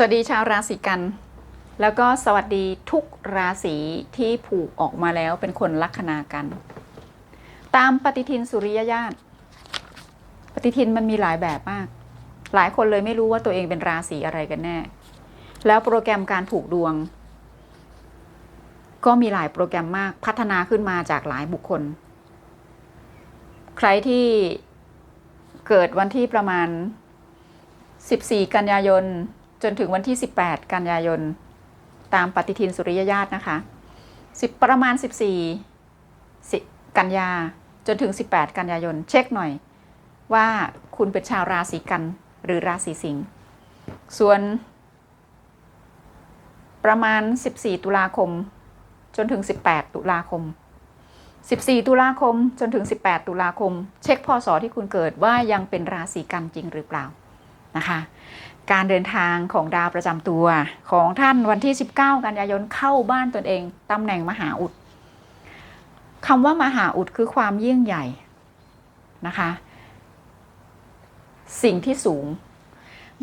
สวัสดีชาวราศีกัน แล้วก็สวัสดีทุกราศีที่ผูกออกมาแล้วเป็นคนลัคนากัน ตามปฏิทินสุริยญาตปฏิทินมันมีหลายแบบมาก หลายคนเลยไม่รู้ว่าตัวเองเป็นราศีอะไรกันแน่ แล้วโปรแกรมการผูกดวง ก็มีหลายโปรแกรมมากพัฒนาขึ้นมาจากหลายบุคคล ใครที่เกิดวันที่ประมาณ 14 กันยายน จนถึงวันที่ 18 กันยายน ตามปฏิทินสุริยญาตนะคะ10ประมาณ 14สกันยาจนถึง 18 กันยายน เช็คหน่อย ว่าคุณเป็นชาวราศีกันหรือราศีสิงห์ส่วน ประมาณ 14 ตุลาคม จนถึง 18 ตุลาคม 14 ตุลาคมจนถึง 18 ตุลาคม เช็คพศที่คุณเกิดว่ายังเป็นราศีกันจริงหรือเปล่านะคะ การเดินทางของดาวประจำตัว ของท่านวันที่ 19 กันยายนเข้าบ้านตนเองตำแหน่งมหาอุดคำว่ามหาอุดคือความยิ่งใหญ่นะคะ สิ่งที่สูง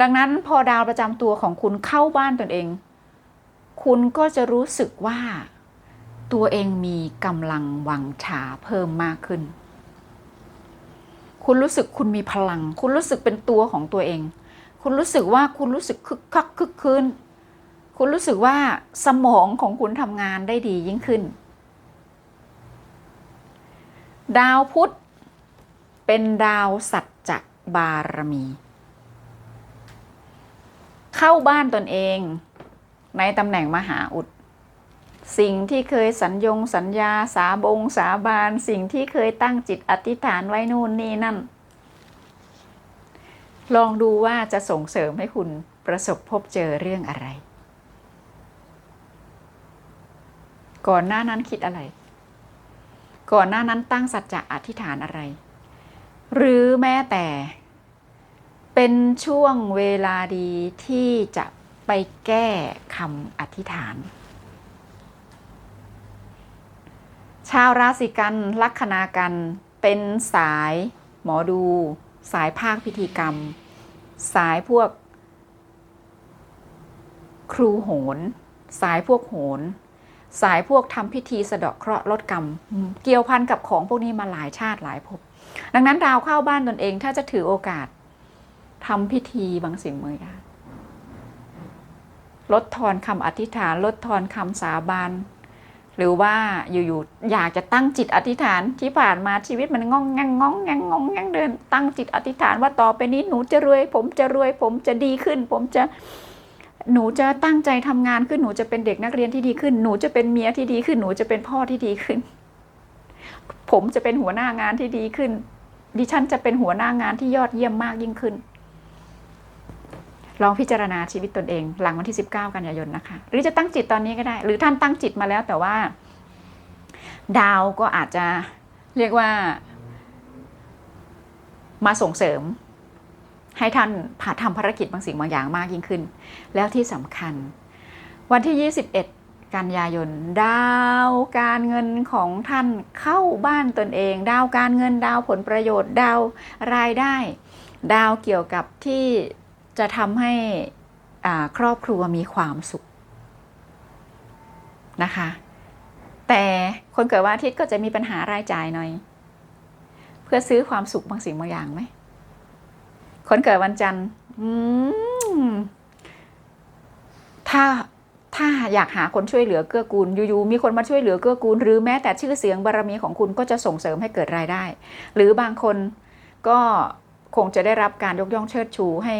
ดังนั้นพอดาวประจำตัวของคุณเข้าบ้านตนเอง คุณก็จะรู้สึกว่าตัวเองมีกำลังวังชาเพิ่มมากขึ้น คุณรู้สึกคุณมีพลัง คุณรู้สึกเป็นตัวของตัวเอง คุณรู้สึกว่าคุณรู้สึกคึกคักคึกคืนคุณรู้สึกว่าสมองของคุณทำงานได้ดียิ่งขึ้น ดาวพุธเป็นดาวสัจจบารมี เข้าบ้านตนเองในตำแหน่งมหาอุด สิ่งที่เคยสัญญงสัญญาสาบงสาบาน สิ่งที่เคยตั้งจิตอธิษฐานไว้นู่นนี่นั่น ลองดูว่าจะส่งเสริมให้คุณประสบพบเจอเรื่องอะไร ก่อนหน้านั้นคิดอะไร ก่อนหน้านั้นตั้งสัจจะอธิษฐานอะไร หรือแม้แต่ เป็นช่วงเวลาดีที่จะไปแก้คำอธิษฐาน ชาวราศีกันลัคนากันเป็นสายหมอดู สายภาคพิธีกรรม สายพวก ครูโหน สายพวกโหน สายพวกทำพิธีสะเดาะเคราะห์ลดกรรม เกี่ยวพันกับของพวกนี้มาหลายชาติหลายภพดังนั้นดาวเข้าบ้านตนเองถ้าจะถือโอกาสทำพิธีบางสิ่งบางอย่างลดทอนคำอธิษฐาน ลดทอนคำสาบาน หรือว่าอยู่ๆอยากจะตั้งจิตอธิษฐานที่ผ่านมาชีวิตมันงองแงงงองแงงงองแงงเดิน ตั้งจิตอธิษฐานว่าต่อไปนี้หนูจะรวย ผมจะรวย ผมจะดีขึ้น ผมจะหนูจะตั้งใจทำงานขึ้นหนูจะเป็นเด็กนักเรียนที่ดีขึ้น หนูจะเป็นเมียที่ดีขึ้น หนูจะเป็นพ่อที่ดีขึ้น ผมจะเป็นหัวหน้างานที่ดีขึ้น ดิฉันจะเป็นหัวหน้างานที่ยอดเยี่ยมมากยิ่งขึ้น ลองพิจารณาชีวิตตนเอง หลังวันที่ 19 กันยายนนะคะ หรือจะตั้งจิตตอนนี้ก็ได้ หรือท่านตั้งจิตมาแล้วแต่ว่า ดาวก็อาจจะเรียกว่า มาส่งเสริม ให้ท่านผ่าทำภารกิจบางสิ่งบางอย่างมากยิ่งขึ้น แล้วที่สำคัญ วันที่ 21 กันยายน ดาวการเงินของท่านเข้าบ้านตนเอง ดาวการเงินดาวผลประโยชน์ ดาวรายได้ ดาวเกี่ยวกับที่ จะทำให้ครอบครัวมีความสุขนะคะ แต่คนเกิดวันอาทิตย์ก็จะมีปัญหารายจ่ายหน่อย เพื่อซื้อความสุขบางสิ่งบางอย่างไหมคนเกิดวันจันทร์ถ้าถ้าอยากหาคนช่วยเหลือเกื้อกูลอยู่ๆมีคนมาช่วยเหลือเกื้อกูล หรือแม้แต่ชื่อเสียงบารมีของคุณก็จะส่งเสริมให้เกิดรายได้ หรือบางคนก็คงจะได้รับการยกย่องเชิดชูให้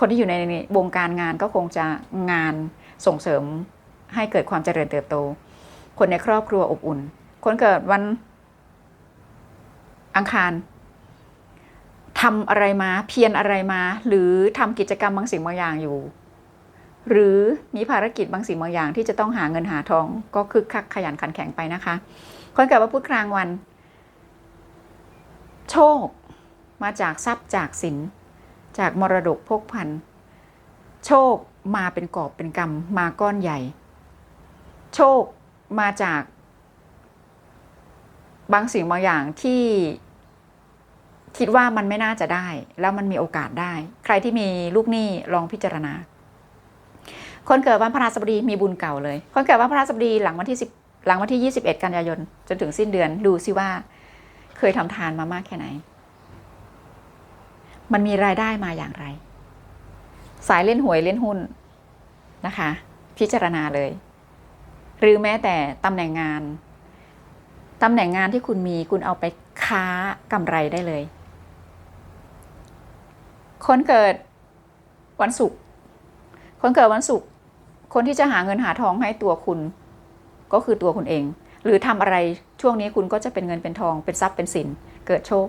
คนที่อยู่ในวงการงานก็คงจะงานส่งเสริมให้เกิดความเจริญเติบโต คนในครอบครัวอบอุ่น คนเกิดวันอังคารทำอะไรมาเพียรอะไรมา หรือทำกิจกรรมบางสิ่งบางอย่างอยู่ หรือมีภารกิจบางสิ่งบางอย่าง ที่จะต้องหาเงินหาทอง ก็คึกคักขยันขันแข็งไปนะคะ คนเกิดวันพุธกลางวัน โชคมาจากทรัพย์จากสิน จากมรดกพกพันโชคมาเป็นกอบเป็นกำมาก้อนใหญ่ โชคมาจาก บางสิ่งบางอย่างที่คิดว่ามันไม่น่าจะได้ แล้วมันมีโอกาสได้ ใครที่มีลูกหนี้ลองพิจารณา คนเกิดวันพฤหัสบดีมีบุญเก่าเลย คนเกิดวันพฤหัสบดีหลังวันที่10หลังวันที่ 21 กันยายน จนถึงสิ้นเดือนดูซิว่า เคยทำทานมามากแค่ไหน มันมีรายได้มาอย่างไร สายเล่นหวยเล่นหุ้นนะคะ พิจารณาเลย หรือแม้แต่ตำแหน่งงานตำแหน่งงานที่คุณมีคุณเอาไปค้ากำไรได้เลย คนเกิดวันศุกร์คนเกิดวันศุกร์คนที่จะหาเงินหาทองให้ตัวคุณ ก็คือตัวคุณเอง หรือทำอะไรช่วงนี้คุณก็จะเป็นเงินเป็นทองเป็นทรัพย์เป็นสิน เกิดโชค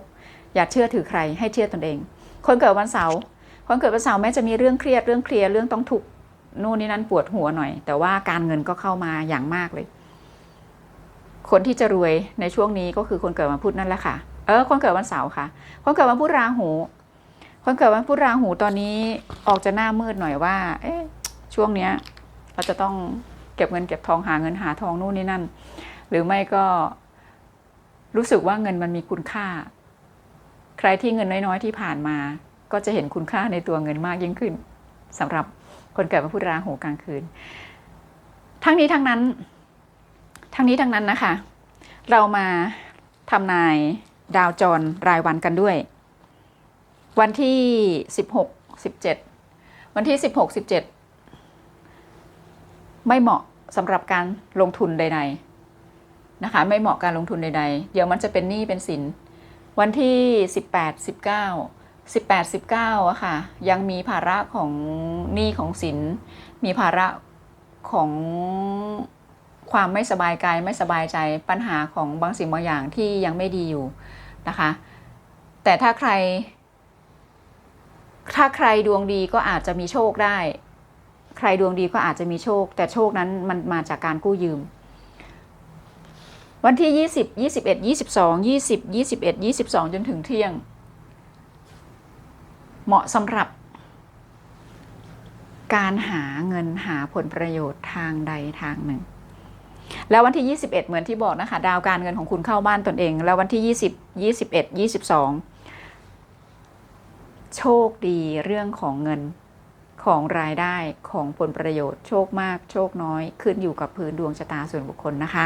อย่าเชื่อถือใครให้เชื่อตนเอง คนเกิดวันเสาร์คนเกิดวันเสาร์แม้จะมีเรื่องเครียดเรื่องเคลียร์เรื่องต้องทุกนู่นนี่นั่นปวดหัวหน่อย แต่ว่าการเงินก็เข้ามาอย่างมากเลย คนที่จะรวยในช่วงนี้ก็คือคนเกิดวันพุธนั่นแหละค่ะ เออ คนเกิดวันเสาร์ค่ะ คนเกิดวันพุธราหู คนเกิดวันพุธราหูตอนนี้ออกจะหน้ามืดหน่อยว่า เอ๊ะช่วงเนี้ย เราจะต้องเก็บเงินเก็บทองหาเงินหาทองนู่นนี่นั่น หรือไม่ก็รู้สึกว่าเงินมันมีคุณค่า ใครที่เงินน้อยๆ ที่ผ่านมา ก็จะเห็นคุณค่าในตัวเงินมากยิ่งขึ้นสำหรับคนเกิดวันพุธราหูกลางคืน ทั้งนี้ทั้งนั้น ทั้งนี้ทั้งนั้นนะคะ เรามาทำนายดาวจรรายวันกันด้วย วันที่ 16 17 วันที่ 16 17 ไม่เหมาะสำหรับการลงทุนใด ๆ นะคะ ไม่เหมาะการลงทุนใด ๆ เดี๋ยวมันจะเป็นหนี้เป็นสิน วันที่ 18 19 18 19อะค่ะ ยังมีภาระของหนี้ของสิน มีภาระของความไม่สบายกายไม่สบายใจปัญหาของบางสิ่งบางอย่างที่ยังไม่ดีอยู่นะคะ แต่ถ้าใคร ถ้าใครดวงดีก็อาจจะมีโชคได้ ใครดวงดีก็อาจจะมีโชค แต่โชคนั้นมันมาจากการกู้ยืม วันที่20 21 22 20 21 22จนถึงเที่ยง เหมาะสำหรับ การหาเงินหาผลประโยชน์ทางใดทางหนึ่ง แล้ววันที่ 21 เหมือนที่บอกนะคะ ดาวการเงินของคุณเข้าบ้านตนเอง แล้ววันที่ 20 21 22 โชคดีเรื่องของเงินของรายได้ของผลประโยชน์ โชคมาก โชคน้อย ขึ้นอยู่กับพื้นดวงชะตาส่วนบุคคลนะคะ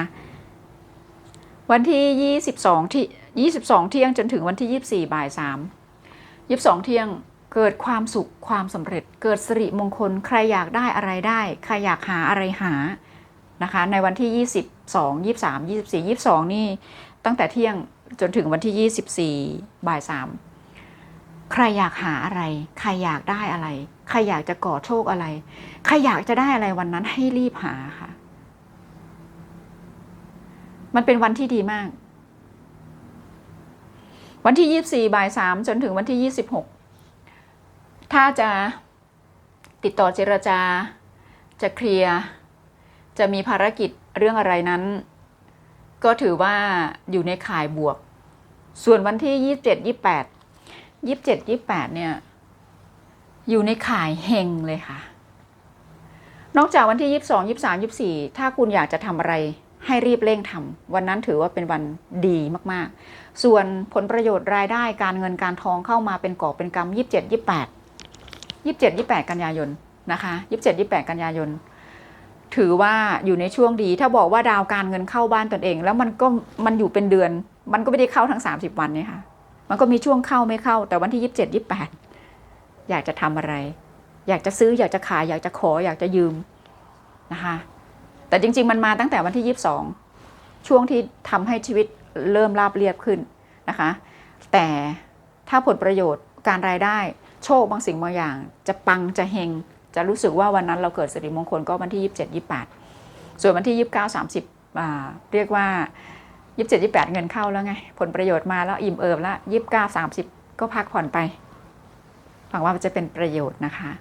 วันที่ 22 ที่ 22 เที่ยงจนถึงวันที่ 24 บ่าย3 22 เที่ยงเกิดความสุขความสำเร็จ เกิดสิริมงคล ใครอยากได้อะไรได้ ใครอยากหาอะไรหานะคะ ในวันที่ 22 23 24 22 นี่ตั้งแต่เที่ยงจนถึงวันที่ 24 บ่าย3ใครอยากหาอะไร ใครอยากได้อะไร ใครอยากจะก่อโชคอะไร ใครอยากจะได้อะไรวันนั้นให้รีบหาค่ะ มันเป็นวันที่ดีมาก วันที่24บ่าย3จนถึงวันที่26ถ้าจะติดต่อเจรจา จะเคลียร์ จะมีภารกิจเรื่องอะไรนั้น ก็ถือว่าอยู่ในข่ายบวก ส่วนวันที่27 28 27 28เนี่ย อยู่ในข่ายเฮงเลยค่ะ นอกจากวันที่22 23 24ถ้าคุณอยากจะทำอะไร ให้รีบเร่งทำวันนั้นถือว่าเป็นวันดีมากๆ ส่วนผลประโยชน์รายได้การเงินการทองเข้ามาเป็นกอบเป็นกำ27 28 27 28กันยายนนะคะ27 28กันยายนถือว่าอยู่ในช่วงดี ถ้าบอกว่าดาวการเงินเข้าบ้านตนเอง แล้วมันก็มันอยู่เป็นเดือน มันก็ไม่ได้เข้าทั้ง 30 วันเนี่ยค่ะ มันก็มีช่วงเข้าไม่เข้า แต่วันที่ 27 28 อยากจะทำอะไร อยากจะซื้ออยากจะขายอยากจะขออยากจะยืมนะคะ แต่จริง ๆ มันมาตั้งแต่วันที่ 22 ช่วงที่ทำให้ชีวิตเริ่มราบเรียบขึ้นนะคะ แต่ถ้าผลประโยชน์การรายได้โชคบางสิ่งบางอย่าง จะปังจะเฮงจะรู้สึกว่าวันนั้นเราเกิดสิริมงคลก็วันที่ 27 28 ส่วนวันที่ 29 30อ่าเรียกว่า 27 28 เงินเข้าแล้วไง ผลประโยชน์มาแล้วอิ่มเอิบแล้ว 29 30 ก็พักผ่อนไปหวังว่ามันจะเป็นประโยชน์นะคะ